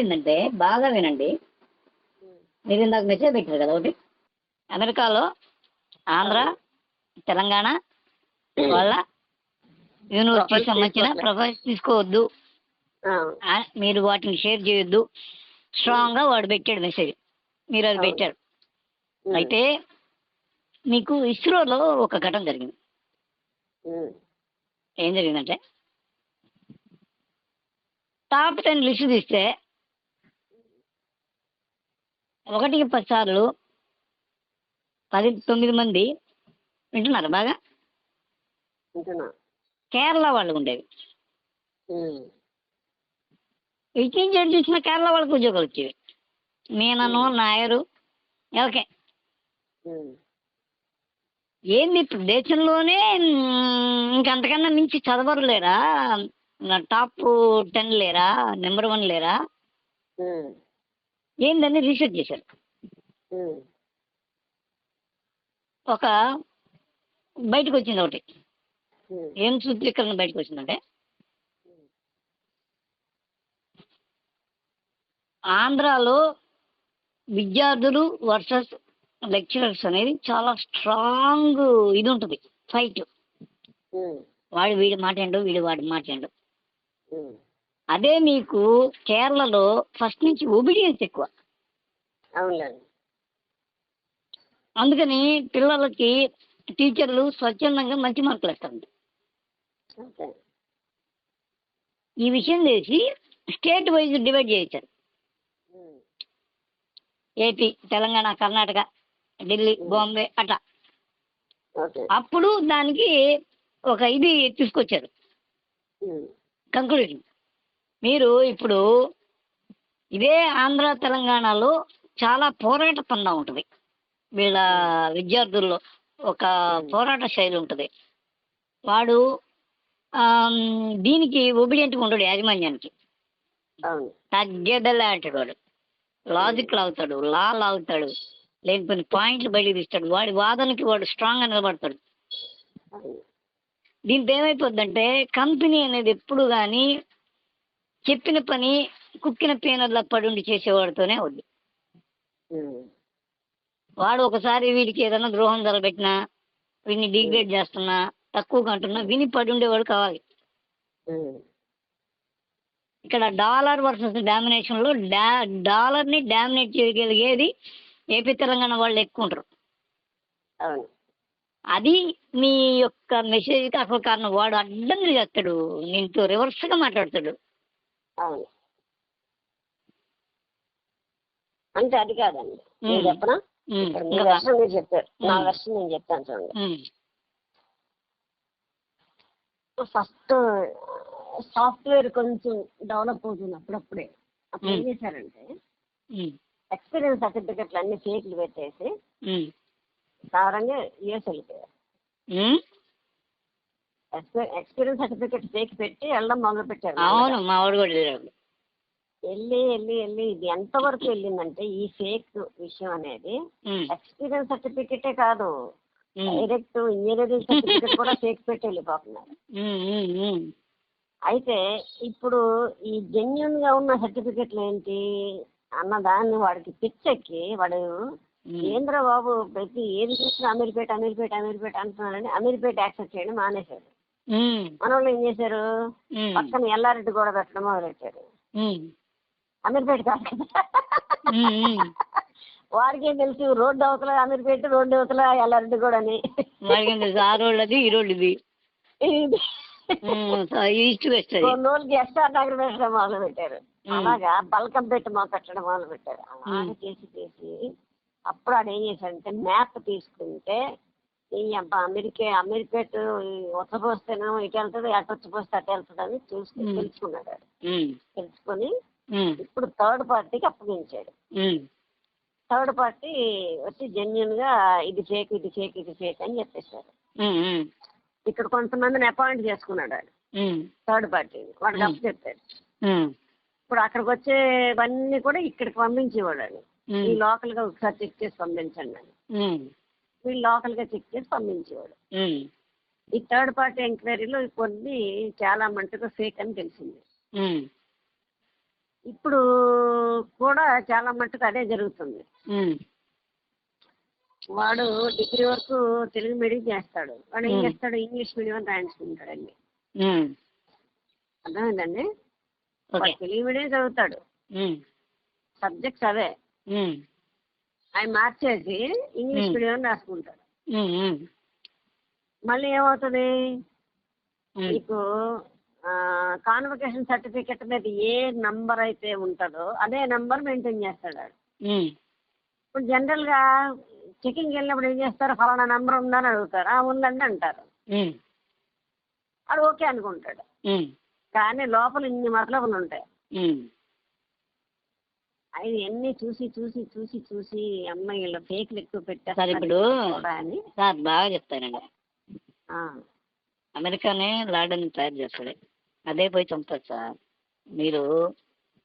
ఏంటంటే బాగా వినండి. మీరు ఇందాక మెసేజ్ పెట్టారు కదా ఒకటి. అమెరికాలో ఆంధ్ర తెలంగాణ వాళ్ళ యూనివర్సిటీకి సంబంధించిన ప్రొఫైల్స్ తీసుకోవద్దు. మీరు వాటిని షేర్ చేయొద్దు. స్ట్రాంగ్గా వాడు పెట్టాడు మెసేజ్. మీరు అది. పెట్టారు. అయితే మీకు ఇస్రోలో ఒక ఘటన జరిగింది. ఏం జరిగిందంటే టాప్ టెన్ లిస్ట్ తీస్తే ఒకటికి పది సార్లు పది తొమ్మిది మంది వింటున్నారు బాగా? వింటున్నా. కేరళ వాళ్ళు ఉండేవి. నుంచి ఎటు చూసినా కేరళ వాళ్ళకి ఉద్యోగాలు వచ్చేవి. మీనను నాయరు ఓకే ఏంది ఇప్పుడు దేశంలోనే ఇంకంతకన్నా మించి చదవరు లేరా? టాప్ టెన్ లేరా? నెంబర్ వన్ లేరా? ఏందని రీసెర్చ్ చేశారు ఒక బయటకు వచ్చింది ఒకటి ఏం సూత్రీకరణ బయటకు వచ్చిందంటే ఆంధ్రాలో విద్యార్థులు వర్సెస్ లెక్చరర్స్ అనేది చాలా స్ట్రాంగ్ ఇది ఉంటుంది ఫైట్ వాడు వీడి మాట్లాడు వీడు వాడి మాట్లాడు అదే మీకు కేరళలో ఫస్ట్ నుంచి ఒబీడియన్స్ ఎక్కువ. అందుకని పిల్లలకి టీచర్లు స్వచ్ఛందంగా మంచి మార్కులు ఇస్తారు ఈ విషయం తెలిసి స్టేట్ వైజ్ డివైడ్ చేయించారు. ఏపీ తెలంగాణ కర్ణాటక ఢిల్లీ బాంబే అట్లా. అప్పుడు దానికి ఒక ఇది తీసుకొచ్చారు. కంక్లూజన్ మీరు ఇప్పుడు ఇదే ఆంధ్ర తెలంగాణలో చాలా పోరాట పందా ఉంటుంది. వీళ్ళ విద్యార్థుల్లో ఒక పోరాట శైలి ఉంటుంది. వాడు దీనికి ఒబిడియంట్గా ఉండడు యాజమాన్యానికి. అవును. తగ్గేదల్లా అంటాడు వాడు లాజిక్ లాగుతాడు లా లాగుతాడు లేకపోతే పాయింట్లు బయటకు తీస్తాడు. వాడి వాదనకి వాడు స్ట్రాంగ్గా నిలబడతాడు. దీంతో ఏమైపోద్దంటే కంపెనీ అనేది ఎప్పుడు కానీ చెప్పిన పని కుక్కిన పీనర్లా పడుండి చేసేవాడితోనే అవుద్ది. ఉమ్, వాడు ఒకసారి వీడికి ఏదైనా ద్రోహం తలపెట్టినా వీడిని డిగ్రేడ్ చేస్తున్నా తక్కువగా అంటున్నా విని పడి ఉండేవాడు కావాలి ఇక్కడ డాలర్ వర్సెస్ డామినేషన్లో డా డాలర్ని డామినేట్ చేయగలిగేది ఏపీ తెలంగాణ వాళ్ళు ఎక్కువ ఉంటారు. అది మీ యొక్క మెసేజ్కి అసలు కారణం. వాడు అడ్డంగా చేస్తాడు. నీతో రివర్స్గా మాట్లాడతాడు. అవును. అంటే అది కాదండి. నేను. చెప్పనా? ఇక్కడ మీ వర్షం మీరు చెప్పారు. నా. వర్షం నేను చెప్తాను చూడండి. ఫస్ట్ సాఫ్ట్వేర్ కొంచెం డెవలప్ అవుతుంది అప్పుడప్పుడే. అప్పుడు ఏం. చేశారంటే ఎక్స్పీరియన్స్ సర్టిఫికెట్లు అన్ని ఫేక్లు పెట్టేసి సారంగా యూఎస్ వెళ్ళిపోయారు. ఎక్స్పీరియన్స్ సర్టిఫికెట్ ఫేక్ పెట్టి వెళ్ళడం మొదలు పెట్టారు అవును మా వాడు కూడా వెళ్ళాడు వెళ్ళి వెళ్ళి వెళ్ళి ఇది ఎంతవరకు వెళ్ళిందంటే ఈ ఫేక్ విషయం అనేది ఎక్స్పీరియన్స్ సర్టిఫికెటే కాదు. డైరెక్ట్ ఇంజనీరింగ్ సర్టిఫికెట్ కూడా ఫేక్ పెట్టి వెళ్ళిపోతున్నారు. అయితే ఇప్పుడు ఈ జెన్యున్గా ఉన్న సర్టిఫికెట్లు ఏంటి అన్న దాన్ని వాడికి పిచ్చెక్కి వాడు. ఏంద్ర బాబు ప్రతి ఏది చూసినా అమీర్పేట అమీర్పేట అమీర్పేట అంటున్నాడని అమీర్పేట యాక్సెప్ట్ చేయడం మానేశాడు. ఉమ్, మన వాళ్ళు ఏం చేశారు? పక్కన ఎల్లారెడ్డి కూడా పెట్టడం మొదలెట్టారు అమీర్పేట కాదు ఉమ్. వాడికేం తెలుసు? రోడ్డు అవతల అమీర్పేట రోడ్డు అవతల ఎల్లారెడ్డి కూడా అని. ఏం తెలుసు? ఆ రోడ్లది ఈ రోడ్డుది ఉమ్, సో ఈస్ట్ వెస్ట్ అది. కొన్ని రోజులకి ఎస్ఆర్ నగర్ పెట్టడం మొదలు పెట్టారు. అలాగా బల్కం పెట్టి మొదలు పెట్టడం మొదలు పెట్టారు అలాగే చేసి చేసి అప్పుడు ఆడు ఏం చేశాడంటే మ్యాప్ తీసుకుంటే ఈ అబ్బా అమెరికా ఉత్తపోస్తేనేమో ఇటు వెళ్తుంది అటు వచ్చిపోస్తే అటు వెళ్తుంది అని చూసుకుని ఉమ్. తెలుసుకున్నాడు తెలుసుకొని ఇప్పుడు థర్డ్ పార్టీకి అప్పగించాడు. థర్డ్ పార్టీ వచ్చి జెన్యున్గా ఇది ఫేక్ ఇది ఫేక్ ఇది ఫేక్ అని చెప్పేశారు ఇక్కడ కొంతమందిని అపాయింట్ చేసుకున్నాడు ఉమ్, థర్డ్ పార్టీ వాడికి. అప్పు చెప్పాడు. ఇప్పుడు అక్కడికి వచ్చేవన్నీ కూడా ఇక్కడికి పంపించేవాడు ఈ లోకల్గా ఒకసారి చెక్ చేసి పంపించండి అని. వీళ్ళు లోకల్గా చెక్ చేసి పంపించేవాడు. ఈ థర్డ్ పార్టీ ఎంక్వైరీలో కొన్ని చాలా మటుకు ఫేక్ అని తెలిసింది. ఇప్పుడు కూడా చాలా మట్టుకు అదే జరుగుతుంది. వాడు డిగ్రీ వరకు తెలుగు మీడియం చేస్తాడు. వాడు ఏం. చేస్తాడు? ఇంగ్లీష్ మీడియం రాయించుకుంటాడండి అర్థమైందండి? తెలుగు మీడియం చదువుతాడు. సబ్జెక్ట్స్ అవే. అవి మార్చేసి ఇంగ్లీష్. మీడియం ఉమ్, మళ్ళీ ఏమవుతుంది? మీకు కాన్వకేషన్ సర్టిఫికెట్ మీద ఏ నంబర్ అయితే ఉంటుందో అదే నంబర్ మెయింటైన్ చేస్తాడు ఇప్పుడు జనరల్గా చెకింగ్ వెళ్ళినప్పుడు ఏం చేస్తారు? ఫలానా నంబర్ ఉందని అడుగుతారు. ఆ ఉందండి అంటారు. అది ఓకే అనుకుంటాడు. కానీ లోపల ఇన్ని మతలబులు ఉంటాయి. అవి ఎన్ని చూసి చూసి చూసి చూసి అమ్మాయిలు ఫేక్లు ఎక్కువ సార్ ఇప్పుడు సార్ బాగా చెప్తానండి ఆ, అమెరికానే లాడన్ తయారు చేస్తాడు. అదే పోయి చంపుతాడు సార్. మీరు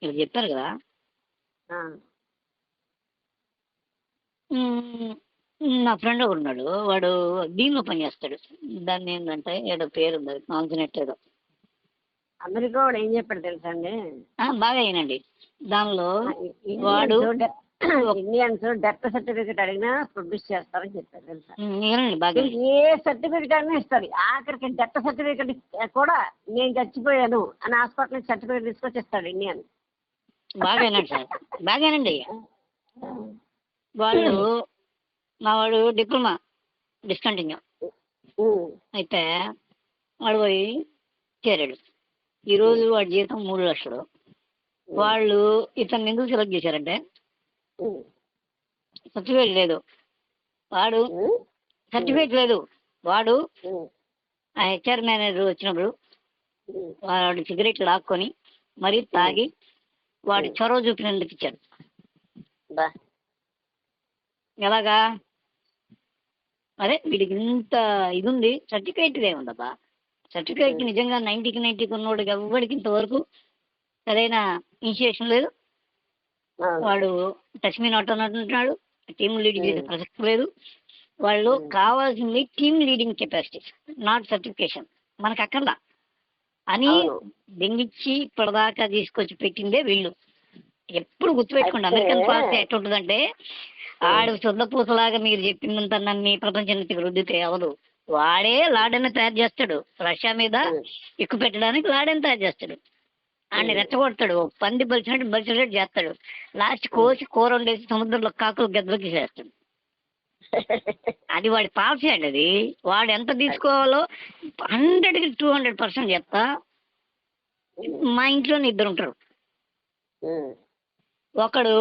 మీరు చెప్పారు కదా? నా ఫ్రెండ్ ఒకడు ఉన్నాడు. వాడు దీనిలో పని చేస్తాడు. దాన్ని ఏంటంటే ఏదో పేరు ఉంది కాన్సనెట్ ఏదో. అమెరికా వాడు ఏం చెప్పాడు తెలుసా అండి? బాగా అయినండి దానిలో వాడు- ఇండియన్స్ డెత్ సర్టిఫికెట్ అడిగినా ప్రొడ్యూస్ చేస్తారని చెప్పారు తెలుసా? ఏ సర్టిఫికెట్ అయినా ఇస్తారు ఆఖరికి డెత్ సర్టిఫికెట్ కూడా నేను చచ్చిపోయాను అని హాస్పిటల్ సర్టిఫికెట్ తీసుకొచ్చి ఇస్తాడు ఇండియన్. బాగా అయినాడు సార్ బాగా అయినండి వాళ్ళు మా వాడు డిప్లొమా డిస్కంటిన్యూ. అయితే వాడు పోయి చేరాడు. ఈరోజు వాడి జీతం మూడు లక్షలు. వాళ్ళు ఇతన్ని ఎందుకు సెలెక్ట్ చేశారంటే? సర్టిఫికేట్ లేదు. వాడు సర్టిఫికేట్ లేదు. వాడు ఆ హెచ్ఆర్ మేనేజర్ వచ్చినప్పుడు. వాడు సిగరెట్ లాక్కొని మరీ తాగి వాడి చొరవ చూపినందుకు ఇచ్చాడు. ఎలాగా? అదే వీడికి ఇంత ఇది ఉంది సర్టిఫికేట్ ఏముందబ్బా సర్టిఫికేట్ నిజంగా నైన్టీకి నైన్టీకి ఉన్నోడికి ఎవ్వడికి ఇంతవరకు సరైన ఇనిషియేషన్ లేదు. వాడు టచ్ మీ నాట్ అంటున్నాడు టీమ్ లీడింగ్ చేసే ప్రసక్తి లేదు. వాళ్ళు కావాల్సింది team leading capacity not certification. మనకు అక్కర్లా. అని. దెంగిచ్చి ఇప్పటిదాకా తీసుకొచ్చి పెట్టిందే వీళ్ళు. ఎప్పుడు గుర్తుపెట్టుకోండి అమెరికన్ పాలసీ ఎట్టుంటుందంటే ఆడు సొంత పూసలాగా మీరు చెప్పిందంత నమ్మి ప్రపంచానికి రుద్దితే అవదు. వాడే లాడని తయారు చేస్తాడు. రష్యా మీద ఎక్కువ పెట్టడానికి లాడని తయారు చేస్తాడు. ఆడిని రెచ్చగొడతాడు. పంది బలిచినట్టు బలిచినట్టు చేస్తాడు. లాస్ట్ కోసి కూర వండేసి సముద్రంలో కాకులు గద్దలకి చేస్తాడు. అది వాడి పాలసీ అండి అది. వాడు ఎంత తీసుకోవాలో హండ్రెడ్కి టూ హండ్రెడ్ పర్సెంట్ చెప్తా మా ఇంట్లోనే ఇద్దరు ఉంటారు. ఒకడు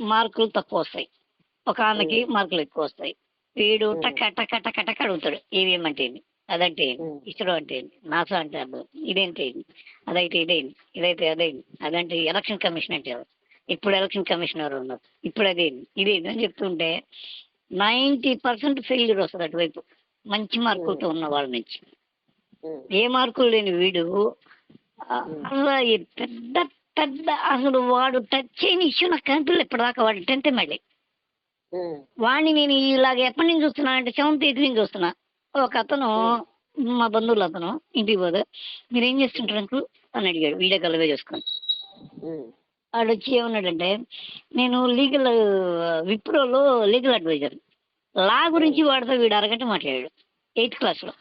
మార్కులు తక్కువ వస్తాయి. ఒక ఆమెకి మార్కులు ఎక్కువ వస్తాయి. వీడు టక్క టక్క టక్క టక్క అడుగుతాడు. ఏమేమంటే అదంటే. ఇస్రో అంటే నాసా అంటే అర్థం ఇదేంటి? ఏంటి అదైతే ఇదేంటి? ఇదైతే అదేంటి? అదంటే ఎలక్షన్ కమిషన్ అంటే ఇప్పుడు ఎలక్షన్ కమిషనర్ ఉన్నారు? ఇప్పుడు అదేంటి? ఇదేంటి అని చెప్తుంటే నైంటీ పర్సెంట్ ఫెయిల్యూర్ వస్తుంది అటువైపు. మంచి మార్కులతో ఉన్న వాళ్ళ నుంచి. ఏ మార్కులు లేని వీడు ఈ పెద్ద పెద్ద అసలు వాడు టచ్ చేయని ఇష్యూ నాకు కనిపించలేదు ఇప్పటిదాకా. వాడు టెన్త్ మళ్ళీ వాడిని నేను ఇలాగ ఎప్పటి నుంచి చూస్తున్నా అంటే సెవెంత్ ఎయిత్ నుంచి చూస్తున్నా. ఒక అతను మా బంధువులు అతను ఇంటికి పోదు. మీరు ఏం చేస్తుంటారు అంకుల్? అని అడిగాడు. వీడియో కలవే చేసుకొని వాడు వచ్చి ఏమన్నాడంటే నేను లీగల్ విప్రోలో లీగల్ అడ్వైజర్. లా గురించి వాడితో వీడు అరగంట మాట్లాడాడు. ఎయిత్ క్లాస్లో.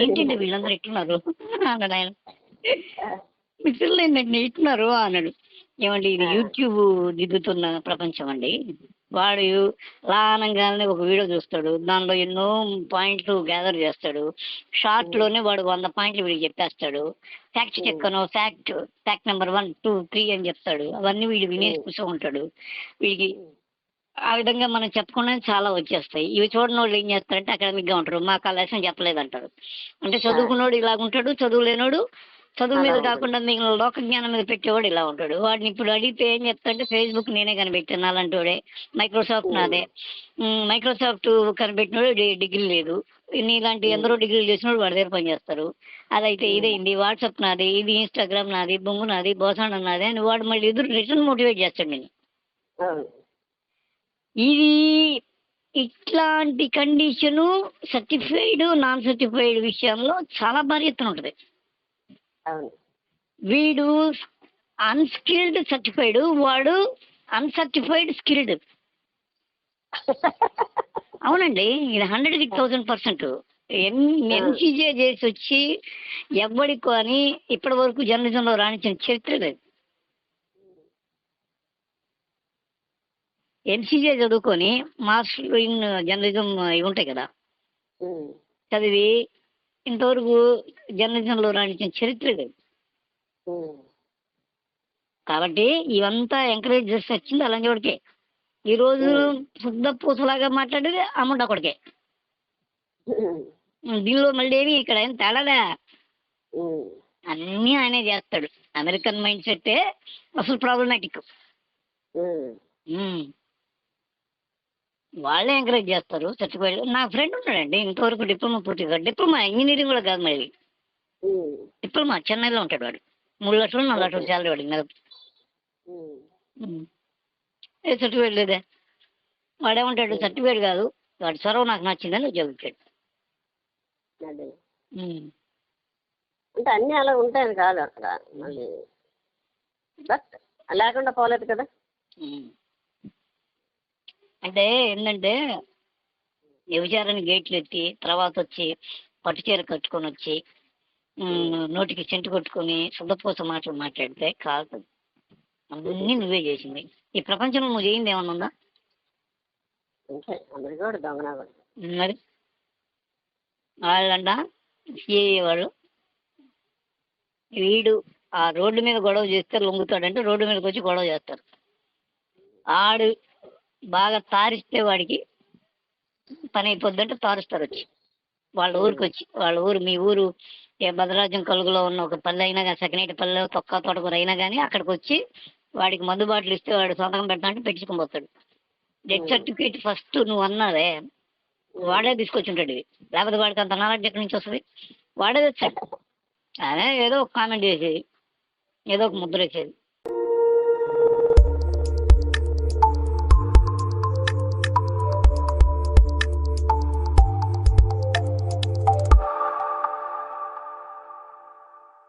ఏంటంటే వీళ్ళందరూ ఎట్లున్నారు అన్నాడు ఆయన. మీ పిల్లలు ఏంటండి ఇట్టున్నారు? అన్నాడు. ఏమండి ఇది యూట్యూబ్ దిద్దుతున్న ప్రపంచం అండి. వాడు లానంగానే ఒక వీడియో చూస్తాడు. దానిలో ఎన్నో పాయింట్లు గ్యాదర్ చేస్తాడు. షార్ట్లోనే వాడు వంద పాయింట్లు వీడికి చెప్పేస్తాడు. ఫ్యాక్ట్ చెక్ అనో fact fact number one two three అని చెప్తాడు. అవన్నీ వీడు వినేసి కూర్చో ఉంటాడు. వీడికి ఆ విధంగా మనం చెప్పకుండా చాలా వచ్చేస్తాయి. ఇవి చూడని వాళ్ళు ఏం చేస్తారంటే అకాడమిక్గా ఉంటారు. మాకు ఆ లెసన్ చెప్పలేదంటారు. అంటే చదువుకున్నోడు ఇలాగ ఉంటాడు చదువు మీద కాకుండా మిగిలిన లోక జ్ఞానం మీద పెట్టేవాడు ఇలా ఉంటాడు. వాడిని ఇప్పుడు అడిగితే ఏం చెప్తాడంటే ఫేస్బుక్ నేనే కనిపెట్టాను అలాంటోడే మైక్రోసాఫ్ట్ నాదే. మైక్రోసాఫ్ట్ కనిపెట్టినోడు డిగ్రీ లేదు. నీలాంటి ఎందరో డిగ్రీలు చేసినోడు వాడి దగ్గర పనిచేస్తారు అదైతే ఇదేంది. వాట్సాప్ నాది ఇది ఇన్స్టాగ్రామ్ నాది బొంగు నాది బోసాన నాది అని వాడు మళ్ళీ ఎదురు రిటర్న్ మోటివేట్ చేస్తాడు నేను ఇది ఇట్లాంటి కండిషను సర్టిఫైడ్ నాన్ సర్టిఫైడ్ విషయంలో చాలా భారీ ఎత్తున ఉంటుంది. అవును. వీడు అన్స్కిల్డ్ సర్టిఫైడ్ వాడు అన్సర్టిఫైడ్ స్కిల్డ్ అవునండి ఇది హండ్రెడ్కి థౌసండ్ పర్సెంట్ ఎన్ ఎన్సీజే చేసి వచ్చి ఎవ్వడికి అని ఇప్పటి వరకు జర్నలిజంలో రాణించిన చరిత్ర లేదు. ఎన్సీజే చదువుకొని మాస్టర్ ఇన్ జర్నలిజం ఇవి ఉంటాయి కదా. చదివి ఇంతవరకు జర్నలిజంలో రాణించిన చరిత్ర కాబట్టి ఇవంతా ఎంకరేజ్ చేసి వచ్చింది అలంజోడికే ఈ రోజు శుద్ధ పూసలాగా మాట్లాడేది అమ్ముండ కొడుకే. ఉమ్, దీనిలో మళ్ళీ ఏమి ఇక్కడ ఏం తేడాలే అన్నీ ఆయనే చేస్తాడు. అమెరికన్ మైండ్ సెట్టే అసలు ప్రాబ్లమాటిక్ వాళ్ళే ఎంకరేజ్ చేస్తారు చచ్చిపోయాడు నా ఫ్రెండ్ ఉన్నాడండి ఇంతవరకు డిప్లొమా పూర్తి కాదు డిప్లొమా ఇంజనీరింగ్ కూడా కాదు మరి. ఉమ్, డిప్లొమా చెన్నైలో ఉంటాడు వాడు. మూడు లక్షలు నాలుగు లక్షలు శాలరీ వాడికి ఉమ్. ఏ సర్టిఫికేట్ లేదే. వాడేమంటాడు సర్టిఫికేట్ కాదు. వాడి చొరవ నాకు నచ్చిందని అదే. ఉమ్. అంటే అన్ని అలా ఉంటాయని కాదు అక్కడ. మళ్ళీ బట్ లేకుండా పోలేదు కదా. అంటే ఏంటంటే వ్యభిచారాన్ని గేట్లు ఎత్తి తర్వాత వచ్చి పట్టు చీర కట్టుకొని వచ్చి నోటికి చెంటు కొట్టుకొని శుద్ధపోస మాటలు మాట్లాడితే కాదు. అన్నీ నువ్వే చేసింది. ఈ ప్రపంచంలో నువ్వు చేయింది ఏమన్నా ఉందా? మరి? వాళ్ళంట వాళ్ళు వీడు ఆ రోడ్డు మీద గొడవ చేస్తే లొంగుతాడంటే రోడ్డు మీదకి వచ్చి గొడవ చేస్తారు. ఆడు బాగా తారిస్తే వాడికి పని అయిపోద్దంటే తారుస్తారు వచ్చి. వాళ్ళ ఊరికి వచ్చి వాళ్ళ ఊరు మీ ఊరు ఏ భద్రాజం కలుగులో ఉన్న ఒక పల్లె అయినా కానీ సెకండ్ పల్లె తొక్క తోటకూర అయినా కానీ అక్కడికి వచ్చి వాడికి మందు బాటలు ఇస్తే వాడు సంతకం పెట్టాలంటే పెట్టించుకొని పోతాడు. డెత్ సర్టిఫికేట్ ఫస్ట్ నువ్వు అన్నావే వాడే తీసుకొచ్చుంటాడు ఇది. లేకపోతే వాడికి అంత నాలెడ్జ్ ఎక్కడి నుంచి వస్తుంది? వాడే తెచ్చాడు. అదే ఏదో ఒక కామెంట్ చేసేది ఏదో ఒక ముద్ర వేసేది.